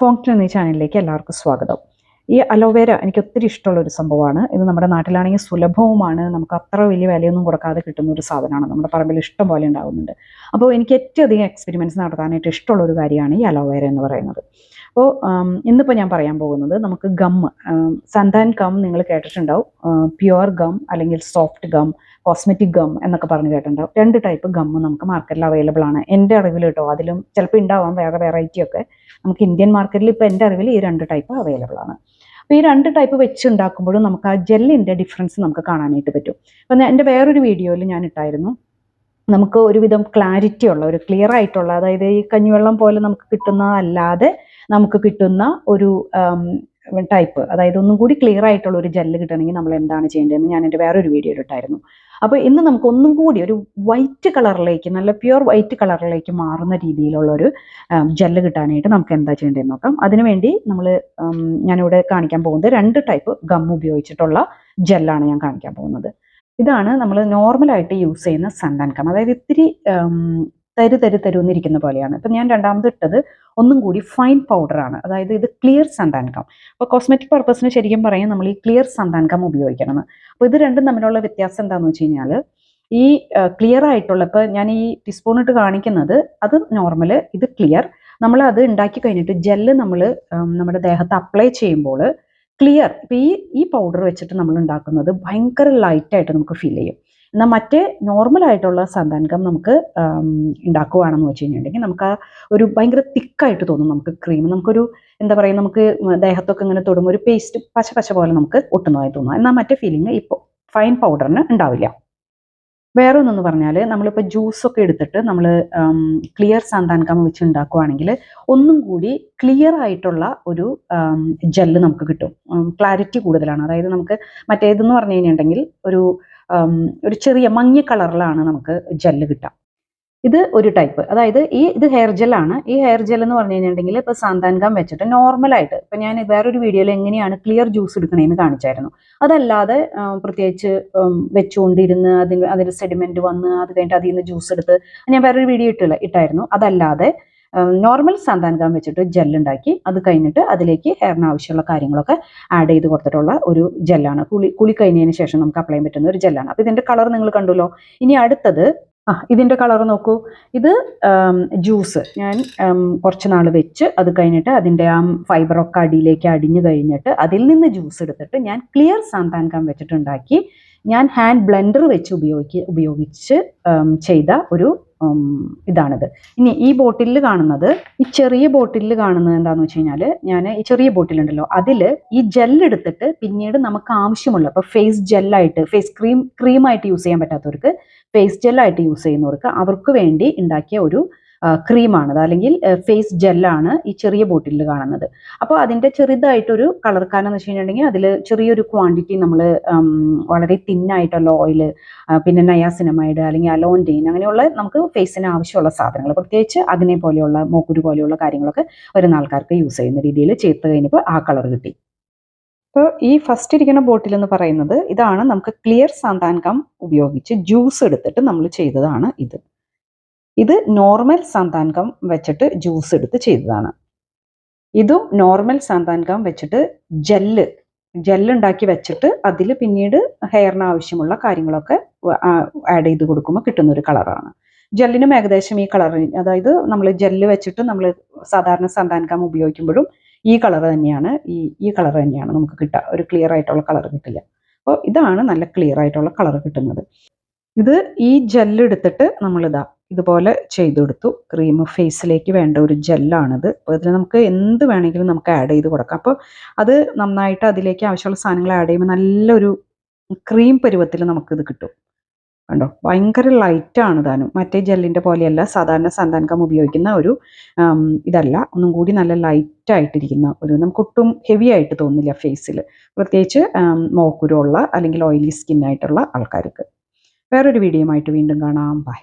ഫോങ്ക്ട് എന്ന ചാനലിലേക്ക് എല്ലാവർക്കും സ്വാഗതം. ഈ അലോവേര എനിക്ക് ഒത്തിരി ഇഷ്ടമുള്ള ഒരു സംഭവമാണ്. ഇത് നമ്മുടെ നാട്ടിലാണെങ്കിൽ സുലഭവുമാണ്. നമുക്ക് അത്ര വലിയ വിലയൊന്നും കൊടുക്കാതെ കിട്ടുന്ന ഒരു സാധനമാണ്. നമ്മുടെ പറമ്പിൽ ഇഷ്ടം പോലെ ഉണ്ടാകുന്നുണ്ട് അപ്പോൾ എനിക്ക് ഏറ്റവും അധികം എക്സ്പെരിമെന്റ്സ് നടത്താനായിട്ട് ഇഷ്ടമുള്ള ഒരു കാര്യമാണ് ഈ അലോവേര എന്ന് പറയുന്നത്. അപ്പോൾ ഇന്നിപ്പോൾ ഞാൻ പറയാൻ പോകുന്നത് നമുക്ക് ഗം സന്താൻ ഗം നിങ്ങൾ കേട്ടിട്ടുണ്ടാവും. പ്യുവർ ഗം അല്ലെങ്കിൽ സോഫ്റ്റ് ഗം കോസ്മെറ്റിക് ഗം എന്നൊക്കെ പറഞ്ഞ് കേട്ടിട്ടുണ്ടാവും. രണ്ട് ടൈപ്പ് ഗം നമുക്ക് മാർക്കറ്റിൽ അവൈലബിൾ ആണ്. എന്റെ അറിവിൽ കേട്ടോ അതിലും ചിലപ്പോൾ ഉണ്ടാവാം വേറെ വെറൈറ്റി ഒക്കെ. നമുക്ക് ഇന്ത്യൻ മാർക്കറ്റിൽ ഇപ്പോൾ എന്റെ അറിവിൽ ഈ രണ്ട് ടൈപ്പ് അവൈലബിൾ ആണ്. അപ്പോൾ ഈ രണ്ട് ടൈപ്പ് വെച്ച് ഉണ്ടാക്കുമ്പോഴും നമുക്ക് ആ ജെല്ലിന്റെ ഡിഫറൻസ് നമുക്ക് കാണാനായിട്ട് പറ്റും. അപ്പം എന്റെ വേറൊരു വീഡിയോയിൽ ഞാൻ ഇട്ടായിരുന്നു. നമുക്ക് ഒരുവിധം ക്ലാരിറ്റി ഉള്ള ഒരു ക്ലിയർ ആയിട്ടുള്ള അതായത് ഈ കഞ്ഞിവെള്ളം പോലെ നമുക്ക് കിട്ടുന്നതല്ലാതെ നമുക്ക് കിട്ടുന്ന ഒരു ടൈപ്പ്. അതായത് ഒന്നും കൂടി ക്ലിയർ ആയിട്ടുള്ള ഒരു ജെല്ല് കിട്ടണമെങ്കിൽ നമ്മൾ എന്താണ് ചെയ്യേണ്ടതെന്ന് ഞാൻ എന്റെ വേറൊരു വീഡിയോ ഇട്ടായിരുന്നു അപ്പോൾ ഇന്ന് നമുക്ക് ഒന്നും കൂടി ഒരു വൈറ്റ് കളറിലേക്ക് നല്ല പ്യുർ വൈറ്റ് കളറിലേക്ക് മാറുന്ന രീതിയിലുള്ള ഒരു ജെല്ല് കിട്ടാനായിട്ട് നമുക്ക് എന്താ ചെയ്യേണ്ടതെന്ന് നോക്കാം. അതിനുവേണ്ടി നമ്മൾ ഞാനിവിടെ കാണിക്കാൻ പോകുന്നത് രണ്ട് ടൈപ്പ് ഗം ഉപയോഗിച്ചിട്ടുള്ള ജെല്ലാണ് ഞാൻ കാണിക്കാൻ പോകുന്നത്. ഇതാണ് നമ്മൾ നോർമലായിട്ട് യൂസ് ചെയ്യുന്ന സണ്ടാൻ കം അതായത് ഇത്തിരി തരു തരു തരുന്നിരിക്കുന്ന പോലെയാണ്. ഇപ്പം ഞാൻ രണ്ടാമത് ഇട്ടത് ഒന്നും കൂടി ഫൈൻ പൗഡറാണ് അതായത് ഇത് ക്ലിയർ സന്താൻകം അപ്പോൾ കോസ്മെറ്റിക് പർപ്പസിന് ശരിക്കും പറയാം നമ്മൾ ഈ ക്ലിയർ സന്താൻകം ഉപയോഗിക്കണം. അപ്പോൾ ഇത് രണ്ടും തമ്മിലുള്ള വ്യത്യാസം എന്താണെന്ന് വെച്ച് കഴിഞ്ഞാൽ ഈ ക്ലിയർ ആയിട്ടുള്ള ഇപ്പോൾ ഞാൻ ഈ ടീസ്പൂൺ ഇട്ട് കാണിക്കുന്നത് അത് നോർമൽ ഇത് ക്ലിയർ നമ്മൾ അത് ഉണ്ടാക്കി കഴിഞ്ഞിട്ട് ജെല്ല് നമ്മൾ നമ്മുടെ ദേഹത്ത് അപ്ലൈ ചെയ്യുമ്പോൾ ക്ലിയർ ഇപ്പോൾ ഈ ഈ പൗഡർ വെച്ചിട്ട് നമ്മൾ ഉണ്ടാക്കുന്നത് ഭയങ്കര ലൈറ്റായിട്ട് നമുക്ക് ഫീൽ ചെയ്യും. എന്നാൽ മറ്റേ നോർമലായിട്ടുള്ള സന്താൻകം നമുക്ക് ഉണ്ടാക്കുകയാണെന്ന് വെച്ച് കഴിഞ്ഞിട്ടുണ്ടെങ്കിൽ നമുക്ക് ആ ഒരു ഭയങ്കര തിക്കായിട്ട് തോന്നും നമുക്ക് ക്രീം നമുക്കൊരു എന്താ പറയുക നമുക്ക് ദേഹത്തൊക്കെ ഇങ്ങനെ തൊടുമ്പോൾ ഒരു പേസ്റ്റ് പച്ച പച്ച പോലെ നമുക്ക് ഒട്ടുന്നതായി തോന്നും. എന്നാൽ മറ്റേ ഫീലിംഗ് ഇപ്പോൾ ഫൈൻ പൗഡറിന് ഉണ്ടാവില്ല വേറെ ഒന്നെന്ന് പറഞ്ഞാൽ നമ്മളിപ്പോൾ ജ്യൂസൊക്കെ എടുത്തിട്ട് നമ്മൾ ക്ലിയർ സാന്താൻകം വെച്ച് ഉണ്ടാക്കുവാണെങ്കിൽ ഒന്നും കൂടി ക്ലിയർ ആയിട്ടുള്ള ഒരു ജെല്ല് നമുക്ക് കിട്ടും. ക്ലാരിറ്റി കൂടുതലാണ്. അതായത് നമുക്ക് മറ്റേതെന്ന് പറഞ്ഞു കഴിഞ്ഞിട്ടുണ്ടെങ്കിൽ ഒരു ഒരു ചെറിയ മഞ്ഞ കളറിലാണ് നമുക്ക് ജെല്ല് കിട്ടുക ഇത് ഒരു ടൈപ്പ് അതായത് ഈ ഇത് ഹെയർ ജെല്ലാണ് ഈ ഹെയർ ജെൽ എന്ന് പറഞ്ഞു കഴിഞ്ഞിട്ടുണ്ടെങ്കിൽ ഇപ്പോൾ സാന്താൻകാം വെച്ചിട്ട് നോർമലായിട്ട് ഇപ്പം ഞാൻ വേറൊരു വീഡിയോയിൽ എങ്ങനെയാണ് ക്ലിയർ ജ്യൂസ് എടുക്കണേന്ന് കാണിച്ചായിരുന്നു. അതല്ലാതെ പ്രത്യേകിച്ച് വെച്ചുകൊണ്ടിരുന്ന് അതിന് അതിൽ സെഡിമെന്റ് വന്ന് അത് കഴിഞ്ഞിട്ട് അതിൽ നിന്ന് ജ്യൂസ് എടുത്ത് ഞാൻ വേറൊരു വീഡിയോ ഇട്ടില്ല ഇട്ടായിരുന്നു. അതല്ലാതെ നോർമൽ സന്താൻകം വെച്ചിട്ട് ജെല്ലുണ്ടാക്കി അത് കഴിഞ്ഞിട്ട് അതിലേക്ക് ഹെയറിന് ആവശ്യമുള്ള കാര്യങ്ങളൊക്കെ ആഡ് ചെയ്ത് കൊടുത്തിട്ടുള്ള ഒരു ജെല്ലാണ് കുളി കുളി കഴിഞ്ഞതിന് ശേഷം നമുക്ക് അപ്ലൈ ചെയ്യാൻ പറ്റുന്ന ഒരു ജെല്ലാണ് അപ്പോൾ ഇതിന്റെ കളർ നിങ്ങൾ കണ്ടല്ലോ. ഇനി അടുത്തത് ആ ഇതിന്റെ കളർ നോക്കൂ. ഇത് ജ്യൂസ് ഞാൻ കുറച്ച് നാൾ വെച്ച് അത് കഴിഞ്ഞിട്ട് അതിന്റെ ആ ഫൈബറൊക്കെ അടിയിലേക്ക് അടിഞ്ഞു കഴിഞ്ഞിട്ട് അതിൽ നിന്ന് ജ്യൂസ് എടുത്തിട്ട് ഞാൻ ക്ലിയർ സാന്താൻകം വെച്ചിട്ടുണ്ടാക്കി ഞാൻ ഹാൻഡ് ബ്ലെൻഡർ വെച്ച് ഉപയോഗിക്ക ഉപയോഗിച്ച് ചെയ്ത ഒരു ഇതാണിത്. ഇനി ഈ ബോട്ടിലിൽ കാണുന്നത് ഈ ചെറിയ ബോട്ടിലിൽ കാണുന്നത് എന്താണെന്ന് വെച്ച് കഴിഞ്ഞാൽ ഞാൻ ഈ ചെറിയ ബോട്ടിലുണ്ടല്ലോ അതിൽ ഈ ജെല്ലെടുത്തിട്ട് പിന്നീട് നമുക്ക് ആവശ്യമുള്ള ഇപ്പോൾ ഫേസ് ജെല്ലായിട്ട് ഫേസ് ക്രീം ക്രീമായിട്ട് യൂസ് ചെയ്യാൻ പറ്റാത്തവർക്ക് ഫേസ് ജെല്ലായിട്ട് യൂസ് ചെയ്യുന്നവർക്ക് അവർക്ക് വേണ്ടി ഉണ്ടാക്കിയ ഒരു ക്രീമാണത്. അല്ലെങ്കിൽ ഫേസ് ജെല്ലാണ് ഈ ചെറിയ ബോട്ടിലിൽ കാണുന്നത്. അപ്പോൾ അതിന്റെ ചെറുതായിട്ടൊരു കളർ കാരണം എന്ന് വെച്ച് കഴിഞ്ഞിട്ടുണ്ടെങ്കിൽ അതിൽ ചെറിയൊരു ക്വാണ്ടിറ്റി നമ്മൾ വളരെ തിന്നായിട്ടുള്ള ഓയിൽ പിന്നെ നയാസിനമൈഡ് അല്ലെങ്കിൽ അലോന്റെയിൻ അങ്ങനെയുള്ള നമുക്ക് ഫേസിന് ആവശ്യമുള്ള സാധനങ്ങൾ. പ്രത്യേകിച്ച് അതിനെ പോലെയുള്ള മോക്കുരു പോലെയുള്ള കാര്യങ്ങളൊക്കെ വരുന്ന ആൾക്കാർക്ക് യൂസ് ചെയ്യുന്ന രീതിയിൽ ചേർത്ത് കഴിഞ്ഞപ്പോൾ ആ കളർ കിട്ടി. അപ്പോൾ ഈ ഫസ്റ്റ് ഇരിക്കുന്ന ബോട്ടിൽ എന്ന് പറയുന്നത് ഇതാണ്. നമുക്ക് ക്ലിയർ സാന്താൻകം ഉപയോഗിച്ച് ജ്യൂസ് എടുത്തിട്ട് നമ്മൾ ചെയ്തതാണ് ഇത്. ഇത് നോർമൽ സാന്താൻകം വെച്ചിട്ട് ജ്യൂസ് എടുത്ത് ചെയ്തതാണ്. ഇതും നോർമൽ സാന്താൻകം വെച്ചിട്ട് ജെല്ല് ജെല്ലുണ്ടാക്കി വെച്ചിട്ട് അതിൽ പിന്നീട് ഹെയറിന് ആവശ്യമുള്ള കാര്യങ്ങളൊക്കെ ആഡ് ചെയ്ത് കൊടുക്കുമ്പോൾ കിട്ടുന്ന ഒരു കളറാണ് ജെല്ലിനും ഏകദേശം ഈ കളർ അതായത് നമ്മൾ ജെല്ല് വെച്ചിട്ട് നമ്മൾ സാധാരണ സന്താൻകം ഉപയോഗിക്കുമ്പോഴും ഈ കളർ തന്നെയാണ് ഈ ഈ കളർ തന്നെയാണ് നമുക്ക് കിട്ടുക ഒരു ക്ലിയർ ആയിട്ടുള്ള കളർ കിട്ടില്ല. അപ്പോൾ ഇതാണ് നല്ല ക്ലിയർ ആയിട്ടുള്ള കളർ കിട്ടുന്നത്. ഇത് ഈ ജെല്ല് എടുത്തിട്ട് നമ്മളിതാ ഇതുപോലെ ചെയ്തെടുത്തു. ക്രീം ഫേസിലേക്ക് വേണ്ട ഒരു ജെല്ലാണിത് അപ്പോൾ ഇതിൽ നമുക്ക് എന്ത് വേണമെങ്കിലും നമുക്ക് ആഡ് ചെയ്ത് കൊടുക്കാം. അപ്പോൾ അത് നന്നായിട്ട് അതിലേക്ക് ആവശ്യമുള്ള സാധനങ്ങൾ ആഡ് ചെയ്യുമ്പോൾ നല്ലൊരു ക്രീം പരുവത്തിൽ നമുക്കിത് കിട്ടും. കണ്ടോ? ഭയങ്കര ലൈറ്റാണ് താനും മറ്റേ ജെല്ലിന്റെ പോലെയല്ല. സാധാരണ സന്താനകം ഉപയോഗിക്കുന്ന ഒരു ഇതല്ല. ഒന്നും കൂടി നല്ല ലൈറ്റായിട്ടിരിക്കുന്ന ഒരു നമുക്കൊട്ടും ഹെവി ആയിട്ട് തോന്നില്ല ഫേസിൽ പ്രത്യേകിച്ച് മോക്കുരുള്ള അല്ലെങ്കിൽ ഓയിലി സ്കിന്നായിട്ടുള്ള ആൾക്കാർക്ക്. വേറൊരു വീഡിയോ ആയിട്ട് വീണ്ടും കാണാം. ബൈ